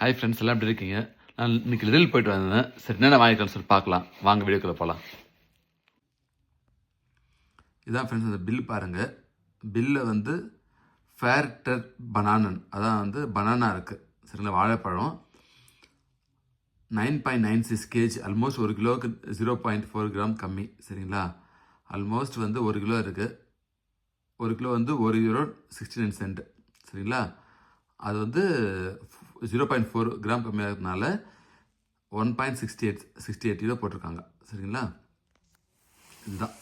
Hi friends எல்லாம் எப்படி இருக்கீங்க? நான் இன்னைக்கு லிடில் போயிட்டு வந்தேன். சரி என்னென்ன வாங்கிக்கலாம்னு சொல்லி பார்க்கலாம். வாங்க வீடியோக்குள்ளே போகலாம் இதான் ஃப்ரெண்ட்ஸ் அந்த பில் பாருங்கள் பில்லை வந்து ஃபேர்டர் பனானன் அதான் வந்து பனானா இருக்குது சரிங்களா வாழைப்பழம். Nine point nine six KG almost ஒரு கிலோவுக்கு ஜீரோ பாயிண்ட் ஃபோர் கிராம் கம்மி. சரிங்களா? ஆல்மோஸ்ட் வந்து ஒரு கிலோ இருக்குது ஒரு கிலோ வந்து ஒரு யூரோ சிக்ஸ்டி நைன் சென்ட் சரிங்களா? அது வந்து zero point four gram கம்மியாகிறதுனால one point sixty eight sixty eight kilo போட்டிருக்காங்க. சரிங்களா? இதுதான்.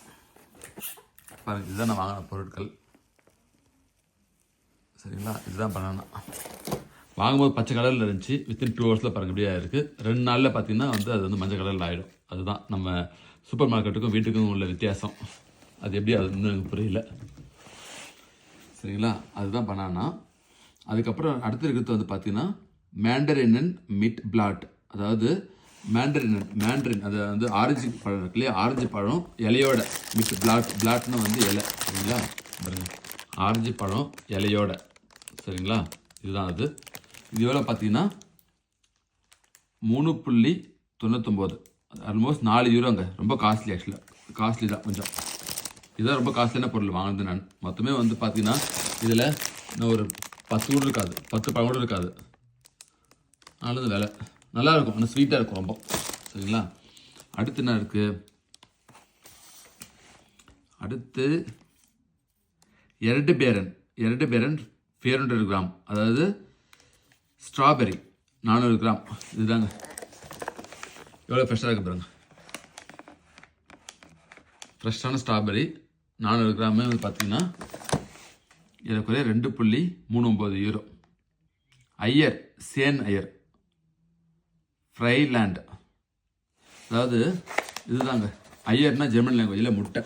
பாருங்க இதுதான் நான் வாங்கின பொருட்கள். சரிங்களா? இதுதான் பனானா வாங்கும்போது பச்சை கலரில் இருந்துச்சு. வித்தின் டூ ஹவர்ஸில் பாருங்க இப்படியே இருக்குது ரெண்டு நாளில் பார்த்தீங்கன்னா வந்து அது வந்து மஞ்சள் கலரில் ஆகிடும் அதுதான் நம்ம சூப்பர் மார்க்கெட்டுக்கும் வீட்டுக்கும் உள்ள வித்தியாசம். அது எப்படி அது இன்னும் எனக்கு புரியல. சரிங்களா? அதுதான் பனானா அதுக்கப்புறம் அடுத்து இருக்கிறது வந்து பார்த்தீங்கன்னா மேண்டரினன் மிட் பிளாட் அதாவது மேண்டரின் மேண்டரின் அது வந்து ஆரஞ்சு பழம் இருக்கு இல்லையா? ஆரஞ்சு பழம் இலையோட. மிட் பிளாட் பிளாட்னா வந்து இலை. சரிங்களா? ஆரஞ்சு பழம் இலையோட. சரிங்களா? இதுதான் அது. இது எவ்வளோ பார்த்தீங்கன்னா மூணு புள்ளி தொண்ணூத்தொம்போது. ஆல்மோஸ்ட் நாலு யூரோங்க. ரொம்ப காஸ்ட்லி ஆக்சுவலாக காஸ்ட்லி தான் கொஞ்சம். இதுதான் ரொம்ப காஸ்ட்லியான பொருள் வாங்கினது நான். மொத்தமே வந்து பார்த்தீங்கன்னா இதில் நான் ஒரு பத்து கூட இருக்காது. பத்து பழம் கூட இருக்காது. நல்லது விலை. நல்லா இருக்கும். ஆனால் ஸ்வீட்டாக இருக்கும் ரொம்ப. சரிங்களா? அடுத்து என்ன இருக்குது அடுத்து இரண்டு பேரன். இரண்டு பேரன் ஃபேர் ஹண்ட்ரட் கிராம். அதாவது ஸ்ட்ராபெரி நானூறு கிராம். இதுதாங்க. எவ்வளோ ஃப்ரெஷ்ஷாக இருக்கு பாருங்க. ஃப்ரெஷ்ஷான ஸ்ட்ராபெரி நானூறு கிராமே வந்து பார்த்தீங்கன்னா ஏறக்குறைய ரெண்டு புள்ளி மூணு ஒம்பது யூரோ. ஐயர் சேன் ஐயர். ஃப்ரைலேண்ட் அதாவது இதுதாங்க. ஐயர்னா ஜெர்மன் லாங்குவேஜில் முட்டை.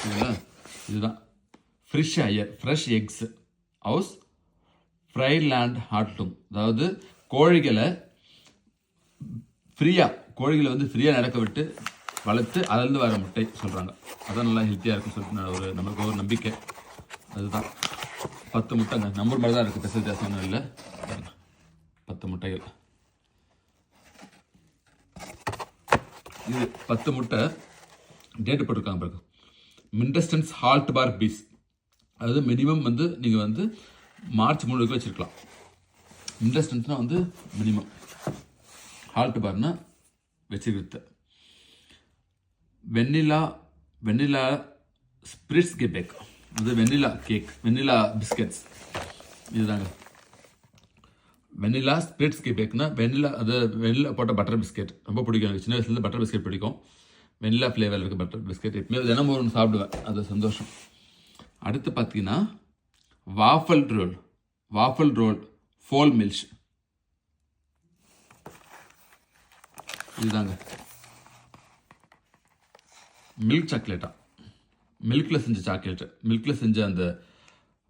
சரிங்களா? இதுதான். ஃப்ரிஷ் ஐயர் ஃப்ரெஷ் எக்ஸ். ஹவுஸ்? ஃப்ரைலேண்ட் ஹாட்லூம் அதாவது கோழிகளை ஃப்ரீயாக கோழிகளை வந்து ஃப்ரீயாக நடக்க விட்டு வளர்த்து அளந்து வர முட்டை சொல்கிறாங்க அதான் நல்லா ஹெல்த்தியாக இருக்குன்னு சொல்லிட்டு ஒரு நமக்கு ஒரு நம்பிக்கை. அதுதான். பத்து முட்டைங்க நம்பர் மாதிரி தான் இருக்குது பெசல் வித்தியாசம் இல்லை. பத்து முட்டைகள். இது பத்து முட்டை டேட்டு போட்டிருக்காங்க பாருங்க. மின்டஸ்டன்ஸ் ஹால்ட் பார் பீஸ் அதாவது மினிமம் வந்து நீங்கள் வந்து மார்ச் மூணுக்கு வச்சுருக்கலாம். மிண்டஸ்டன்ஸ்னால் வந்து மினிமம் ஹால்ட் பார்னா வச்சுக்கிறது வெண்ணிலா வெண்ணிலா ஸ்பிரிட்ஸ் கேக் அது வெண்ணிலா கேக். வெண்ணிலா பிஸ்கெட்ஸ். இதுதாங்க. வெண்ணிலா ஸ்பிரிட்ஸ் கேக்னா வெண்ணிலா அது வெண்ணிலா போட்ட பட்டர் பிஸ்கெட் ரொம்ப பிடிக்கும் எனக்கு. சின்ன வயசுலேருந்து பட்டர் பிஸ்கெட் பிடிக்கும். வெண்ணிலா ஃப்ளேவர் இருக்க பட்டர் பிஸ்கெட் எப்பவுமே தினமும் ஒன்று சாப்பிடுவேன். அது சந்தோஷம். அடுத்து பார்த்தீங்கன்னா வாஃபல் ரோல் வாஃபல் ரோல் ஃபோல் மில்ஷ் இதுதாங்க. மில்க் சாக்லேட்டா மில்கில் செஞ்ச சாக்லேட்டு மில்கில் செஞ்ச அந்த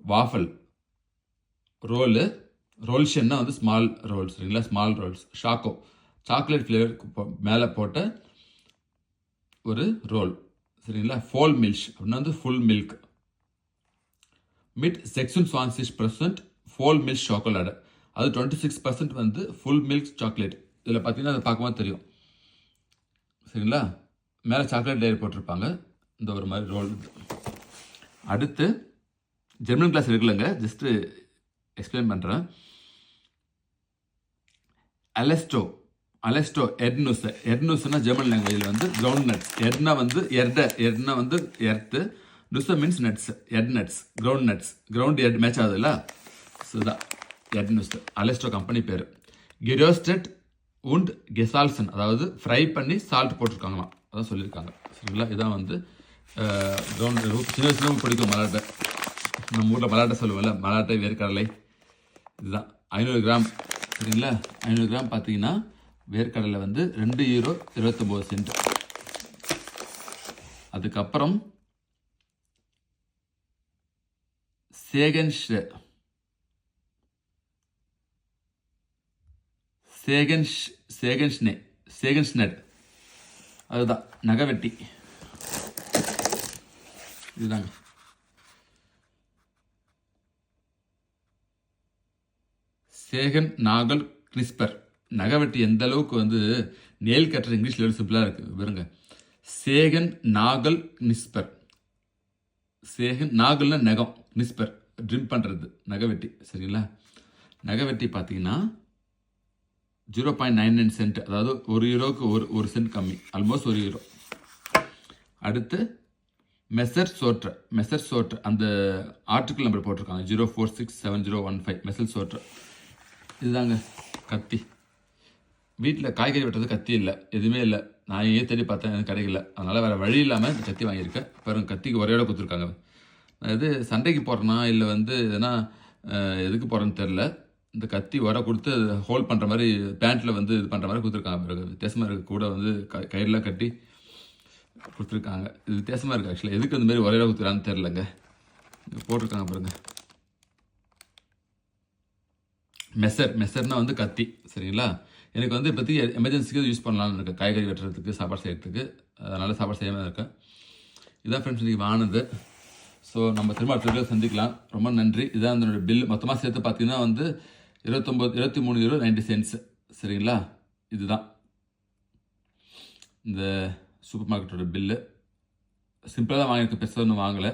வாஃபல் ரோலு ரோல்ஷன்னா வந்து ஸ்மால் ரோல்ஸ் சரிங்களா? ஸ்மால் ரோல்ஸ் ஷாக்கோ சாக்லேட் ஃப்ளேவர் மேலே போட்ட ஒரு ரோல் சரிங்களா? ஃபோல் மில்க் அப்படின்னா வந்து ஃபுல் மில்க் மிட் செக்ஷன் சுவான்சிஸ் பர்சன்ட் ஃபோல் மில்க் சாக்லேட் அது டுவெண்ட்டி சிக்ஸ் பர்சன்ட் வந்து ஃபுல் மில்க் சாக்லேட் இதில் பார்த்தீங்கன்னா அதை பார்க்கும்போது தெரியும். சரிங்களா? மேலே சாக்லேட் லேயர் போட்டிருப்பாங்க. இந்த ஒரு மாதிரி ரோல் அடுத்து ஜெர்மன் கிளாஸ் இருக்குல்லங்க. ஜஸ்ட்டு எக்ஸ்பிளைன் பண்ணுறேன் அலெஸ்டோ அலெஸ்டோ எர்னுஸ் எர்னுஸ்னா ஜெர்மன் லாங்குவேஜில் வந்து கிரவுண்ட் நட்ஸ் எர்னா வந்து எர்ட எர்னா வந்து எர்த்து நுஸ் மீன்ஸ் நட்ஸ் எட் நட்ஸ் கிரவுண்ட் நட்ஸ் கிரவுண்ட் எட் மேட்ச் ஆகுதுல்ல? இதுதான் எர்னுஸ் அலெஸ்டோ கம்பெனி பேர். கிரோஸ்டட் உண்ட் கெசால்சன் அதாவது ஃப்ரை பண்ணி சால்ட் போட்டிருக்காங்களாம். அதான் சொல்லியிருக்காங்க. சரிங்களா? இதான் வந்து கிரவுண்ட் சின்ன வயசுலாம் பிடிக்கும் மலாட்டை நம்ம ஊரில் மலாட்டை சொல்லுவோம்ல மலாட்டை வேர்க்கடலை. இதுதான். ஐநூறு கிராம் சரிங்களா? ஐநூறு கிராம் பார்த்தீங்கன்னா வேர்க்கடலை வந்து ரெண்டு ஈரோ இருபத்தொம்போது சென்ட். அதுக்கப்புறம் சேகன்ஷ் சேகன்ஷ் சேகன்ஷ்னே சேகன்ஷ்னட் அதுதான் நகவெட்டி. இதுதாங்க. Sagan Nagal CRISPR. நகவெட்டி எந்த அளவுக்கு வந்து நேல் கட்டுற இங்கிலீஷில் எவ்வளோ சிம்பிளாக இருக்குது பாருங்க. சேகன் நாகல் நிஸ்பர் சேகன் நாகல்னா நகம் நிஸ்பர் ட்ரிம் பண்ணுறது நகவெட்டி சரிங்களா? நகவெட்டி பார்த்தீங்கன்னா zero point nine nine cent அதாவது ஒரு யூரோவுக்கு ஒரு ஒரு சென்ட் கம்மி. ஆல்மோஸ்ட் ஒரு யூரோ அடுத்து மெசர் சோட்ரு மெசர் சோட்ரு அந்த ஆர்டிக்கல் நம்பர் போட்டிருக்காங்க. Zero four six seven zero one five மெசல் சோற்ற இதுதாங்க கத்தி. வீட்டில் காய்கறி வெட்டுறது கத்தி இல்லை. எதுவுமே இல்லை. நான் ஏன் தேடி பார்த்தேன். எனக்கு கிடைக்கல. அதனால் வேறு வழி இல்லாமல் இந்த கத்தி வாங்கியிருக்கேன். பாருங்க கத்திக்கு ஒரே இடம் கொடுத்துருக்காங்க. அது சண்டைக்கு போடுறேனா இல்லை வந்து எதனா எதுக்கு போகிறேன்னு தெரில இந்த கத்தி உர கொடுத்து ஹோல்ட் பண்ணுற மாதிரி பேண்ட்டில் வந்து இது பண்ணுற மாதிரி கொடுத்துருக்காங்க. பிறகு வித்தியாசமாக கூட வந்து க கயிறுலாம் கட்டி கொடுத்துருக்காங்க. இது வித்தியாசமாக இருக்குது ஆக்சுவலாக எதுக்கு இந்த மாதிரி ஒரே கொடுத்துருக்கான்னு தெரிலங்க போட்டிருக்காங்க பாருங்கள் மெசர் மெசர்னால் வந்து கத்தி சரிங்களா? எனக்கு வந்து இப்போதைக்கு எமர்ஜென்சிக்கு யூஸ் பண்ணலாம்னு இருக்கேன் காய்கறி வெட்டுறதுக்கு சாப்பாடு செய்கிறதுக்கு அதனால் சாப்பாடு செய்யாமல் இருக்கேன். இதான் ஃப்ரெண்ட்ஸ் இன்றைக்கி வாங்கினது. ஸோ நம்ம திரும்ப அடுத்த சந்திக்கலாம். ரொம்ப நன்றி. இதான் அதனோட பில் மொத்தமாக சேர்த்து பார்த்தீங்கன்னா வந்து இருபத்தொம்போது இருபத்தி மூணு யூரோ நைன்டி சென்ட்ஸ் சரிங்களா? இதுதான். இந்த சூப்பர் மார்க்கெட்டோட பில்லு சிம்பிளாக தான் வாங்கியிருக்கேன் பெருசாக ஒன்றும் வாங்கலை.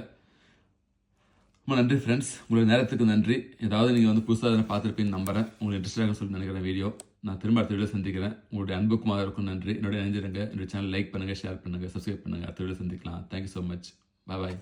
ரொம்ப நன்றி ஃப்ரெண்ட்ஸ் உங்களுக்கு நேரத்துக்கு நன்றி. ஏதாவது நீங்கள் வந்து புதுசாக எதனா பார்த்துருப்பீங்கன்னு நம்புறேன். உங்களுக்கு இன்ட்ரெஸ்டாக சொல்லி நினைக்கிறேன் வீடியோ நான் திரும்ப அடுத்த வீடியோ சந்திக்கிறேன். உங்களுடைய அன்புக்கும் இருக்கும் நன்றி. என்னுடைய நினைஞ்சிருங்க என்னுடைய சேனல் லைக் பண்ணுங்கள் ஷேர் பண்ணுங்கள் சப்ஸ்கிரைப் பண்ணுங்கள் அடுத்த வீடியோ சந்திக்கலாம். தேங்க்யூ ஸோ மச் பாய்